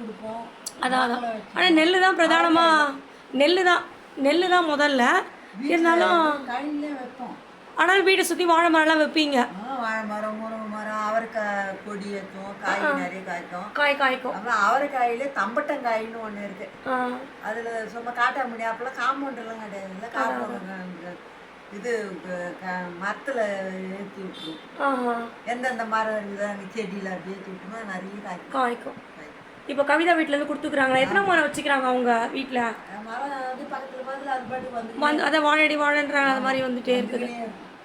கொடுப்போம். அதான் அதான். ஆனால் நெல் தான் பிரதானமாக நெல் தான். நெல் தான் முதல்ல. இருந்தாலும் கழிலே வைப்போம். ஆனால் வீட்டை சுற்றி வாழை மரம்லாம் வைப்பீங்க. வாழை மரம் முருங்கை மரம் அவரைக்காய் கொடி ஏற்றும் காய் நிறைய காய்க்கும். காய் காய்க்கும். அப்புறம் அவரைக்காயிலே தம்பட்டங்காயின்னு ஒன்று இருக்கு. அதில் சும்மா காட்டா முடியாப்புல காம்பவுண்ட் எல்லாம் கிடையாது. இல்லை காம்பவுண்ட் இது மரத்தில் ஏற்றி விட்டுரும் ஆஹா. எந்தெந்த மரம் இருக்குதோ அங்கே செடியில் அப்படியே ஏற்றி விட்டோம்னா நிறைய காய்க்கும். காய்க்கும். இப்போ கவிதா வீட்டிலேருந்து கொடுத்துக்குறாங்களா? எத்தனை மரம் வச்சுக்கிறாங்க அவங்க வீட்டில் வந்து பக்கத்தில் பக்கத்தில் அது பாட்டுக்கு வந்து வந்து அதை வாழடி வாழன்றாங்க அது மாதிரி வந்துட்டே இருக்குது.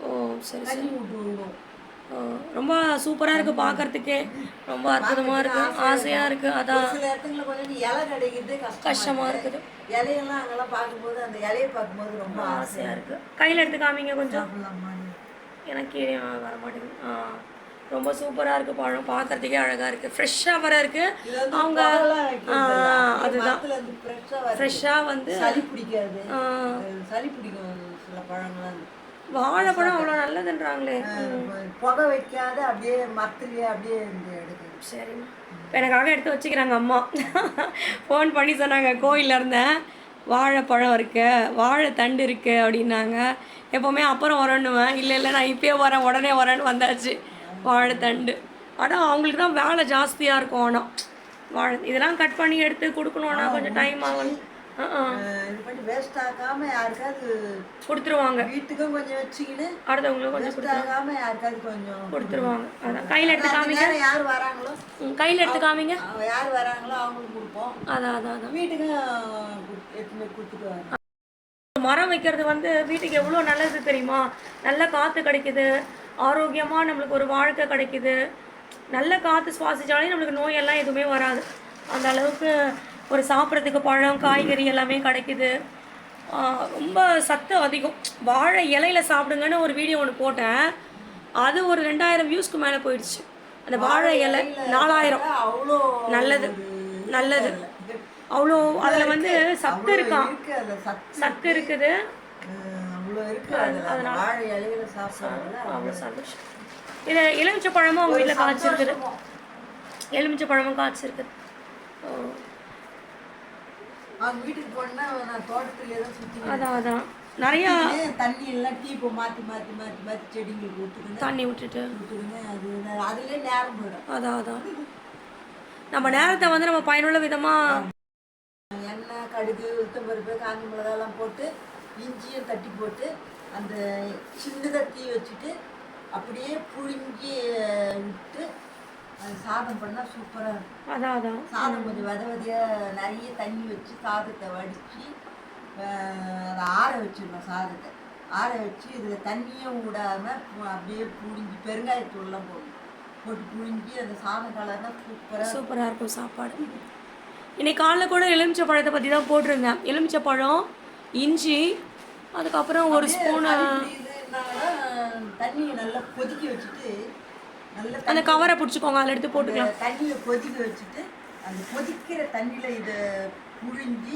ஓ சரி சரி. ஓ, ரொம்ப சூப்பராக இருக்குது பார்க்கறதுக்கே ரொம்ப அற்புதமாக இருக்குது ஆசையாக இருக்குது அதான். சில இடத்துல கொஞ்சம் இலை கிடைக்கிறது கஷ்டம் கஷ்டமாக இருக்குது. இலையெல்லாம் அங்கெல்லாம் பார்க்கும்போது அந்த இலையை பார்க்கும்போது ரொம்ப ஆசையாக இருக்குது கையில் எடுத்து காமிங்க கொஞ்சம். எனக்கு கீழே வர மாட்டேங்குது. ஆ. ரொம்ப சூப்பராக இருக்குது பழம். பார்க்கறதுக்கே அழகாக இருக்குது ஃப்ரெஷ்ஷாக வர இருக்குது அவங்க அதுதான். ஃப்ரெஷ்ஷாக வந்து சளி பிடிக்காது. சளி பிடிக்கும் சில பழங்கள்லாம். வாழைப்பழம் அவ்வளோ நல்லதுன்றாங்களே. புகை வைக்காத அப்படியே மரத்துலயே அப்படியே எடுக்குது சரிம்மா. இப்போ எனக்காக எடுத்து வச்சுக்கிறாங்க அம்மா. ஃபோன் பண்ணி சொன்னாங்க கோயிலில் இருந்தேன் வாழைப்பழம் இருக்கு வாழைத்தண்டு இருக்கு அப்படின்னாங்க. எப்போவுமே அப்புறம் வரணுவேன் இல்லை இல்லை நான் இப்பயே வரேன் உடனே வரேன்னு வந்தாச்சு. வாழைத்தண்டு. ஆனால் அவங்களுக்கு தான் வேலை ஜாஸ்தியாக இருக்கும். ஆனால் வாழை இதெல்லாம் கட் பண்ணி எடுத்து கொடுக்கணுன்னா கொஞ்சம் டைம் ஆகும் வேஸ்ட் ஆகாம யாருக்காவது கொடுத்துருவாங்க. வீட்டுக்கும் கொஞ்சம் வச்சுக்கின்னு அடுத்தவங்களுக்கு கொஞ்சம் யாருக்காவது கொஞ்சம் கொடுத்துருவாங்க. அதான். கையில் எடுத்து காமிங்க. யார் வராங்களோ? கையில் எடுத்து காமிங்க. யார் வராங்களோ அவங்களுக்கு கொடுப்போம். அதான் அதான் அதான். வீட்டுக்கும் கொடுத்துட்டு மரம் வைக்கிறது வந்து வீட்டுக்கு எவ்வளோ நல்லது தெரியுமா? நல்ல காற்று கிடைக்குது. ஆரோக்கியமாக நம்மளுக்கு ஒரு வாழ்க்கை கிடைக்குது. நல்ல காற்று சுவாசிச்சாலே நம்மளுக்கு நோயெல்லாம் எதுவுமே வராது. அந்த அளவுக்கு ஒரு சாப்பிட்றதுக்கு பழம் காய்கறி எல்லாமே கிடைக்குது. ரொம்ப சத்து அதிகம். வாழை இலையில சாப்பிடுங்கன்னு ஒரு வீடியோ ஒன்று போட்டேன். அது ஒரு ரெண்டாயிரம் வியூஸ்க்கு மேலே போயிடுச்சு. அந்த வாழை இலை நாலாயிரம். அவ்வளோ நல்லது. நல்லது. அவ்வளோ அதில் வந்து சத்து இருக்கான் சத்து இருக்குது. அவ்வளோ சந்தோஷம் இது எலுமிச்சை பழமும் அவங்க வீட்டில் காய்ச்சிருக்குது? எலுமிச்சை பழமும் காய்ச்சிருக்குது. அதான் அதான். நிறையா தண்ணி எல்லாம் டீப்பை மாற்றி மாற்றி மாற்றி மாற்றி செடிங்களுக்கு விட்டுக்கின்னு தண்ணி விட்டுட்டு. விட்டுக்கின்னு அது அதுலேயே நேரம் போயிடும். அதான் அதான். நம்ம நேரத்தை வந்து நம்ம பயனுள்ள விதமாக எண்ணெய் கடுகு உளுத்தம்பருப்பு காஞ்சி மிளகாலாம் போட்டு இஞ்சியும் தட்டி போட்டு அந்த சின்னதாக தீ வச்சுட்டு அப்படியே புழிஞ்சி விட்டு அது சாதம் பண்ணால் சூப்பராக இருக்கும். அதான் அதான். சாதம் கொஞ்சம் வித விதையாக நிறைய தண்ணி வச்சு சாதத்தை வடித்து அதை ஆற வச்சிடணும் சாதத்தை. ஆற வச்சு இதில் தண்ணியும் விடாமல் அப்படியே புழிஞ்சி பெருங்காயத்தூள்லாம் போடணும் போட்டு புழிஞ்சி அந்த சாதம் கலர்னா சூப்பராக சூப்பராக இருக்கும் சாப்பாடு. இன்னைக்கு காலைல கூட எலுமிச்சை பழத்தை பற்றி தான் போட்டிருந்தேன். எலுமிச்சை பழம் இஞ்சி அதுக்கப்புறம் ஒரு ஸ்பூன் தண்ணியை நல்லா கொதிக்க வச்சுட்டு அந்த கவரை பிடிச்சிக்கோங்க அதில் எடுத்து போட்டுக்கலாம். தண்ணியை கொதிக்க வச்சுட்டு அந்த கொதிக்கிற தண்ணியில் இதை புழிஞ்சி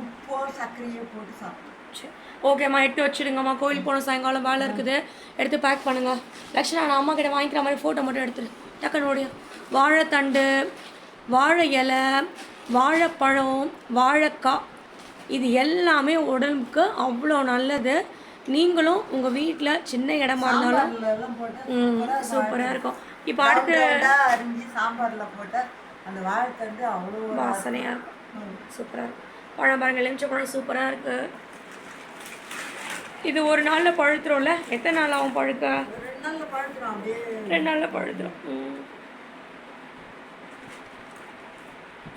உப்போ சர்க்கரையோ போட்டு சாப்பிடணும். சரி ஓகேம்மா எடுத்து வச்சுடுங்கம்மா. கோயில் போன சாயங்காலம் வேலை இருக்குது. எடுத்து பேக் பண்ணுங்க. லக்ஷ்மணா நான் அம்மா கிட்ட வாங்கிக்கிற மாதிரி ஃபோட்டோ மட்டும் எடுத்துரு. டக்குன்னு ஓடியா வாழைத்தண்டு வாழை இலை வாழைப்பழம் வாழைக்காய் இது எல்லாமே உடம்புக்கு அவ்வளோ நல்லது. நீங்களும் உங்கள் வீட்டில் சின்ன இடமா இருந்தாலும் ம் சூப்பராக இருக்கும். இப்போ அடுத்து அரிஞ்சு சாம்பார்ல போட்டா அந்த வாழைத்தண்டு அவ்வளோ ஒரு வாசனையாக இருக்கும். சூப்பராக இருக்கும். பழம் பாருங்கள் எலுமிச்சை பழம் சூப்பராக இருக்குது இது ஒரு நாளில் பழுத்துரும்ல? எத்தனை நாள் ஆகும் பழுக்க ரெண்டு நாள்ல பழுத்துரும் ரெண்டு நாளில் பழுத்துரும்.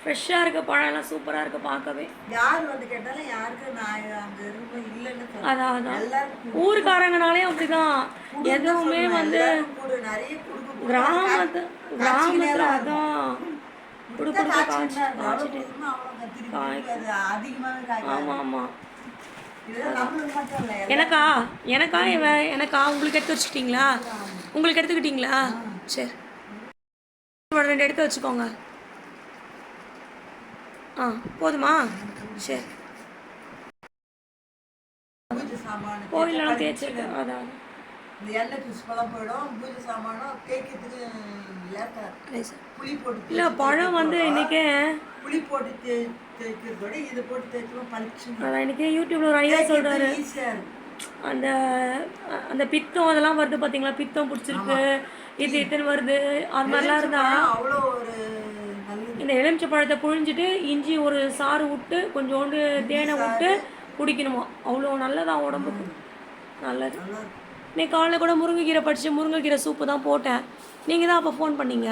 ஃப்ரெஷ்ஷாக இருக்க பழம்லாம் சூப்பராக இருக்குது பார்க்கவே. யார் வந்து கேட்டாலும் யாருக்கு நான் அங்க இருக்கும் இல்லைன்னு அதான் அதான். ஊருக்காரங்கனாலே அப்படிதான். எதுவுமே வந்து கிராமத்து கிராமத்தில் அதான். குடு குடுக்க காய்ச்சி காய்ச்சிட்டு ஆமாம் ஆமாம் எனக்கா? எனக்கா? எனக்கா? உங்களுக்கு எடுத்து வச்சுக்கிட்டீங்களா? உங்களுக்கு எடுத்துக்கிட்டீங்களா? சரி. ரெண்டு எடுத்து வச்சுக்கோங்க. ஆ போதுமா? சரி கோயிலெல்லாம் தேய்ச்சிருக்கேன் அதான். இந்த எண்ணெய் பிசுப்பெல்லாம் போயிடும். பூஜை சாமானும் தேய்க்கிறதுக்கு லேட்டாக இல்லை சார். புளி போட்டு இல்லை பழம் வந்து இன்றைக்கே புளி போட்டு தே தேய்க்கிறதோட இது போட்டு பளிச்சுன்னு. அதான் இன்றைக்கி யூடியூப்பில் ஒரு ஐயா சொல்கிறாரு அந்த அந்த பித்தம் அதெல்லாம் வருது பார்த்தீங்களா பித்தம் பிடிச்சிருக்கு. இது இத்தனை வருது. அது மாதிரிலாம் இருந்தா அவ்வளோ ஒரு இந்த எலுமிச்சை பழத்தை புழிஞ்சிட்டு இஞ்சி ஒரு சாறு விட்டு கொஞ்சோண்டு தேனை விட்டு குடிக்கணுமா? அவ்வளோ நல்லதா உடம்புக்கு. நல்லது. இன்னைக்கு காலைல கூட முருங்கைக்கீரை படித்து முருங்கைக்கீரை சூப்பு தான் போட்டேன். நீங்கள் தான் அப்போ ஃபோன் பண்ணீங்க?